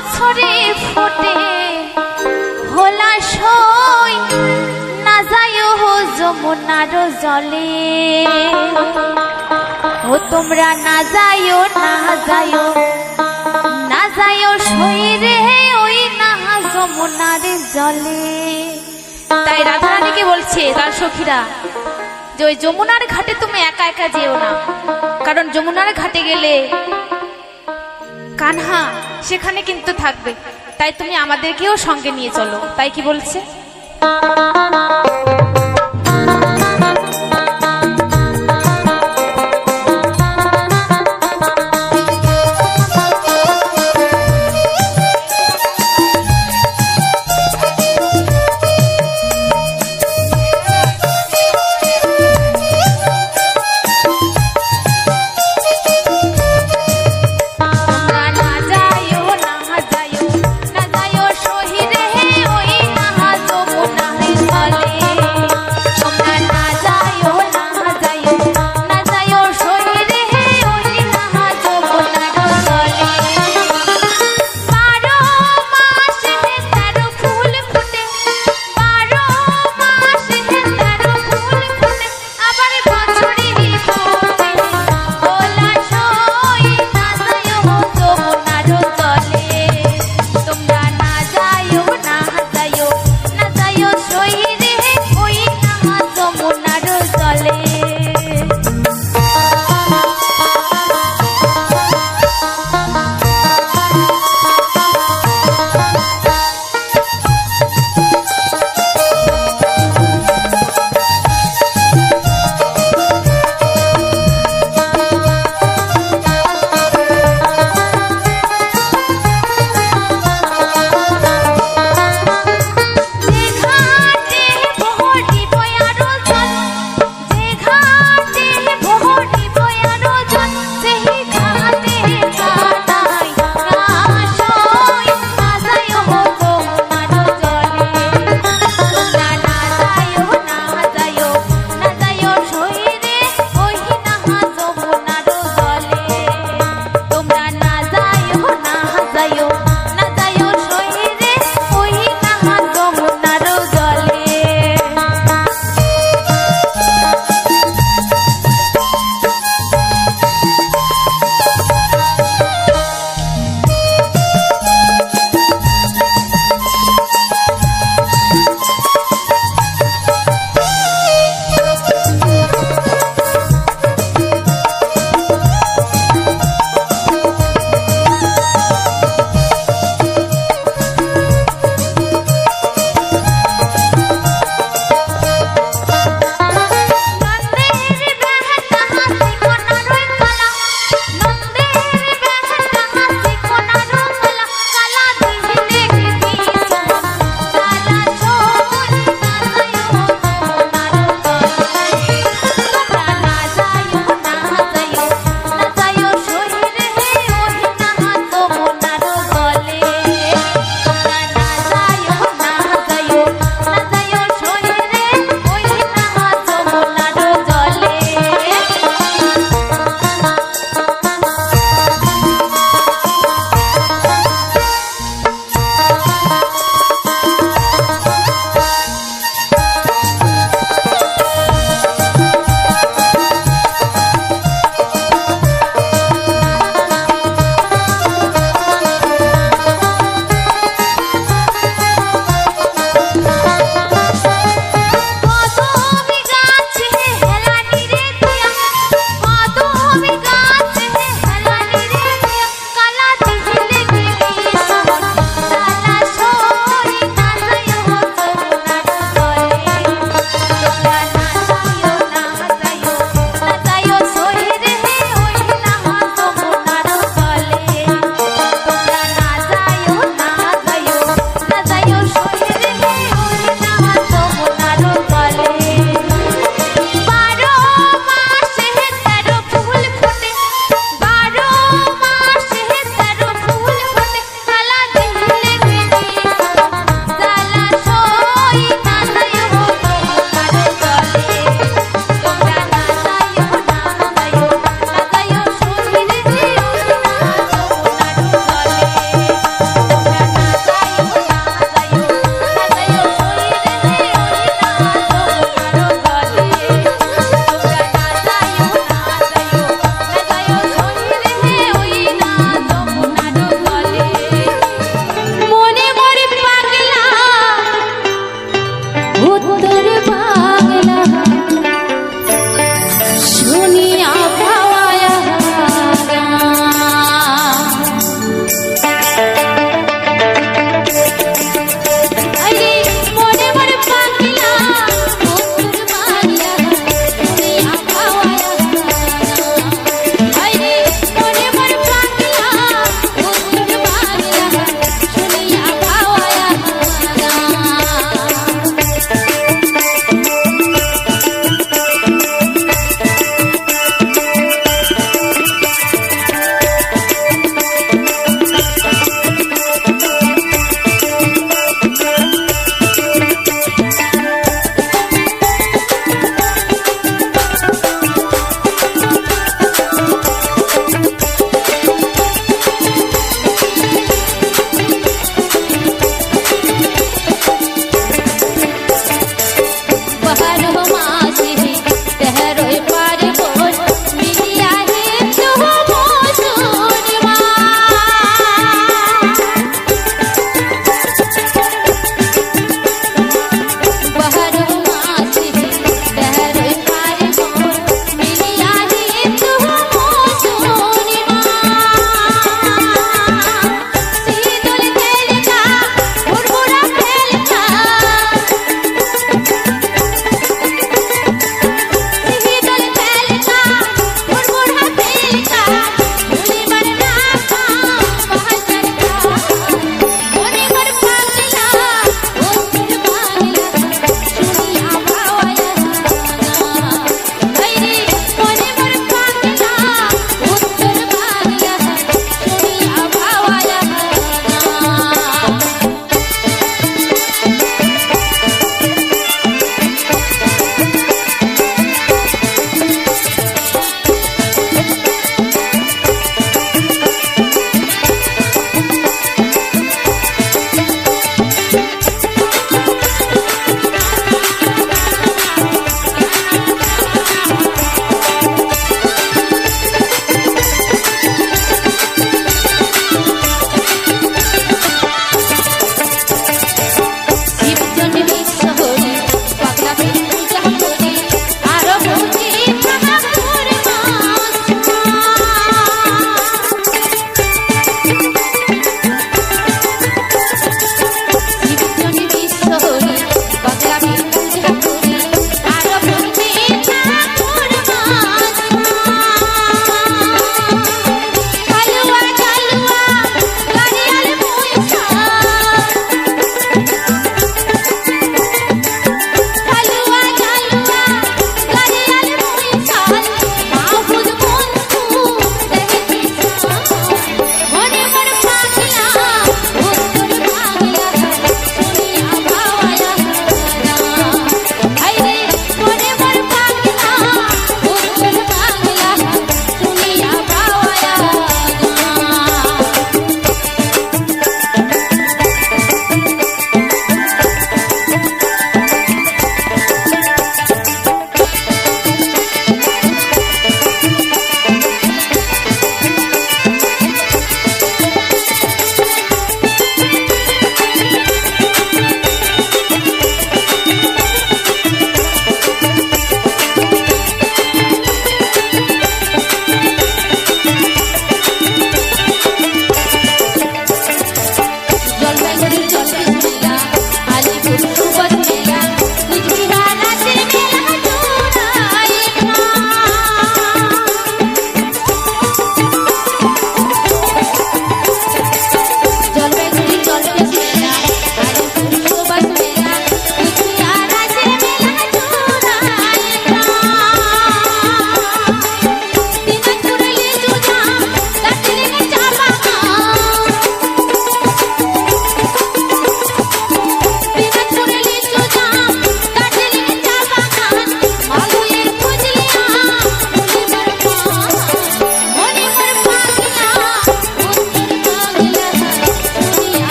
বছরে ফোটে। হোলা সই না যায় হো যমুনার জলে। ও তোমরা না যাইও না যাইও না যাইও সই রে, ওই না যমুনার জলে। তাই রাধারানীকে বলছে তার সখীরা, যে ওই যমুনার ঘাটে তুমি একা একা যেও না। কারণ যমুনার ঘাটে গেলে কানহা সেখানে কিন্তু থাকবে। তাই তুমি আমাদেরকেও সঙ্গে নিয়ে চলো। তাই কি বলছে?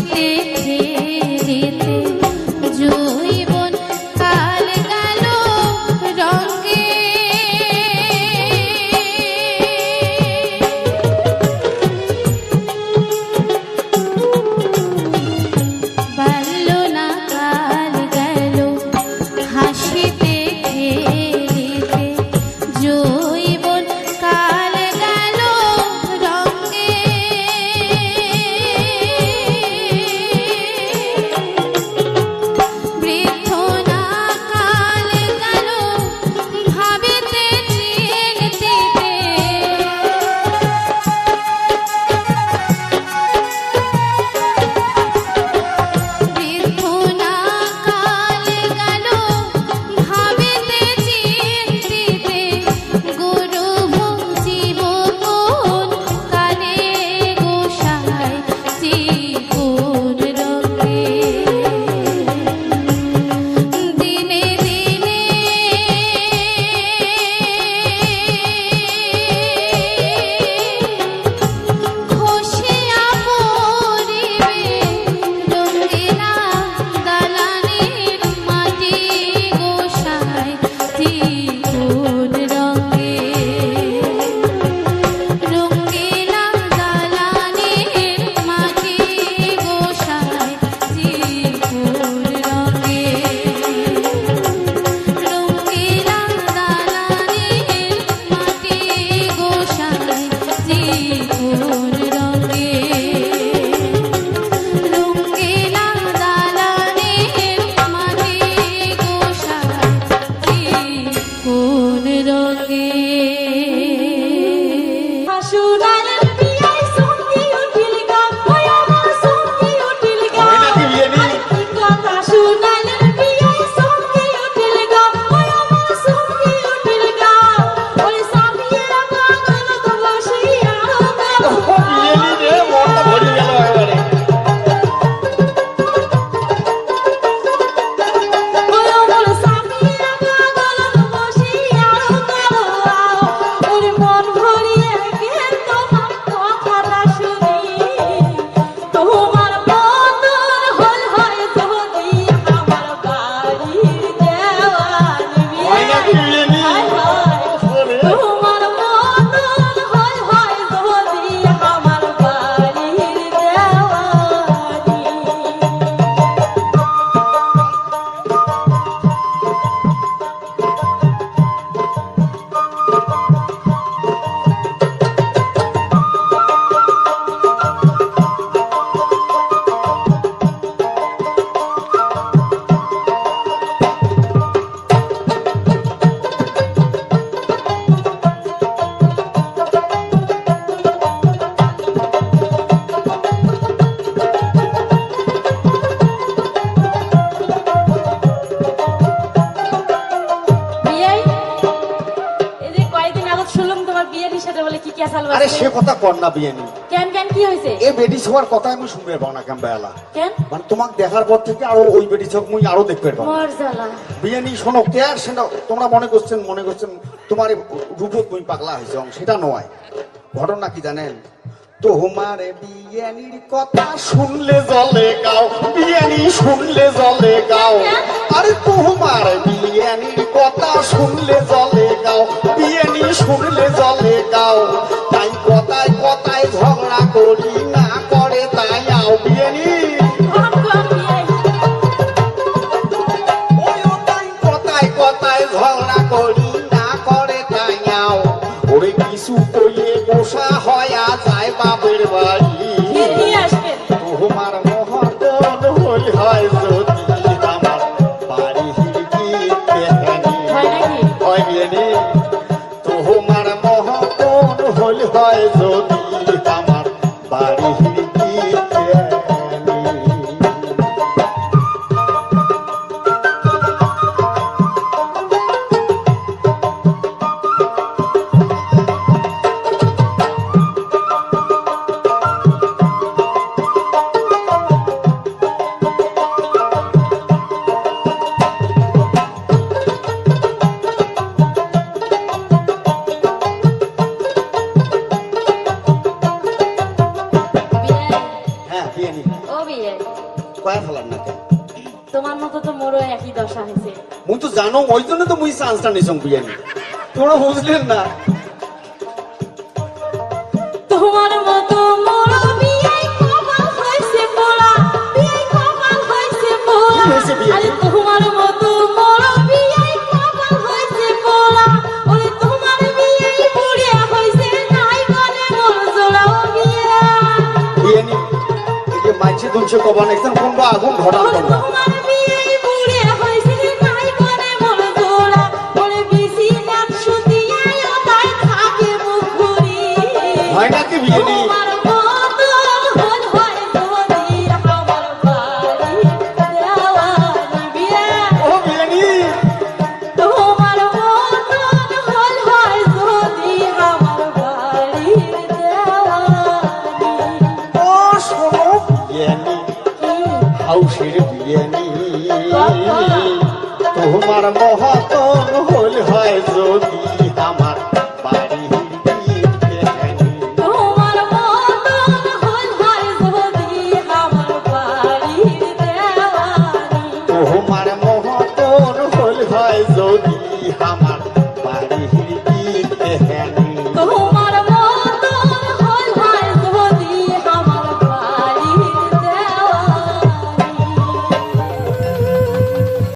দিতে কর না বিয়ে নি কেন কেন কি হয়েছে? এ বেডি সবার কথা আমি শুনবে পাও না কেন বেলা কেন? মানে তোমাক দেখার পর থেকে আরও ওই বেডি সব মুই আরও দেখবে পাও মরজালা বিয়ে নি শোনো কে শোনো তোমরা মনে করছেন মনে করছেন তোমার রূপক মুই পাগলা হয়েছে সেটা নয়। ঘটনা কি জানেন? তোমার বিয়ানির কথা শুনলে জলে গাও বিয়ানি শুনলে জলে গাও। আরে তোমার বিয়ানির কথা শুনলে জলে গাও বিয়ানি শুনলে জলে গাও। তাই কথায় কথায় ঝগড়া করি না করে তাই আও বিয়ানি। কথায় কথায় ঝগড়া করি। Ay yeni জন্য তো মুই চান্সটা নিছং বুঝানি তোমরা বুঝলেন না। তোমার মতো তোমার মতো মাঝে কবান একদম কোনবা আগুন ঘটা আমার মহাতন হল হয় যদি